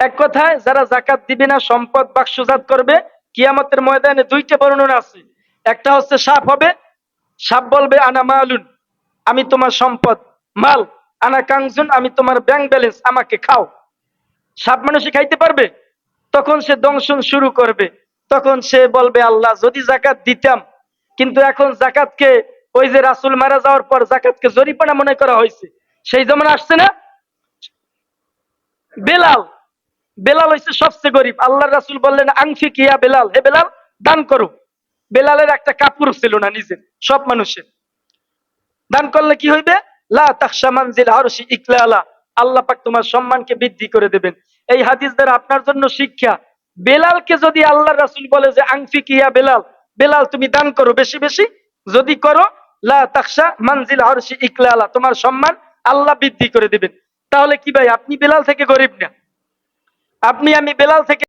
এক কথায়, যারা জাকাত দিবে না, সম্পদ বাক্সজাত করবে, কিয়ামতের ময়দানে দুইটা বর্ণনা আছে। একটা হচ্ছে সাপ হবে সাপ বলবে, আনা মালুন, আমি তোমার সম্পদ, মাল। আনা কাংজুন, আমি তোমার ব্যাংক ব্যালেন্স আমাকে খাও। সাপ মানুষে খাইতে পারবে? তখন সে দংশন শুরু করবে। তখন সে বলবে, আল্লাহ, যদি জাকাত দিতাম, কিন্তু এখন জাকাতকে ওই যে রাসুল মারা যাওয়ার পর জাকাতকে জরিপানা মনে করা হয়েছে। সেই যেমন আসছে না? বেলাল বেলাল হচ্ছে সবচেয়ে গরিব। আল্লাহ রাসুল বললেন, আংফি কিয়া বেলাল? হে বেলাল, দান করো। বেলালের একটা কাপড় ছিল না নিজের, সব মানুষের। দান করলে কি হইবে? আল্লাহ পাক তোমার সম্মানকে বৃদ্ধি করে দেবেন। এই হাদিস দ্বারা আপনার জন্য শিক্ষা। বেলালকে যদি আল্লাহ রাসূল বলে যে, আংফি কিয়া বেলাল? বেলাল, তুমি দান করো বেশি বেশি। যদি করো, লা মানজিল আরশি ইকলালা। তোমার সম্মান আল্লাহ বৃদ্ধি করে দেবেন। তাহলে কি ভাই, আপনি বেলাল থেকে গরিব না? আপনি আমি বেলাল থেকে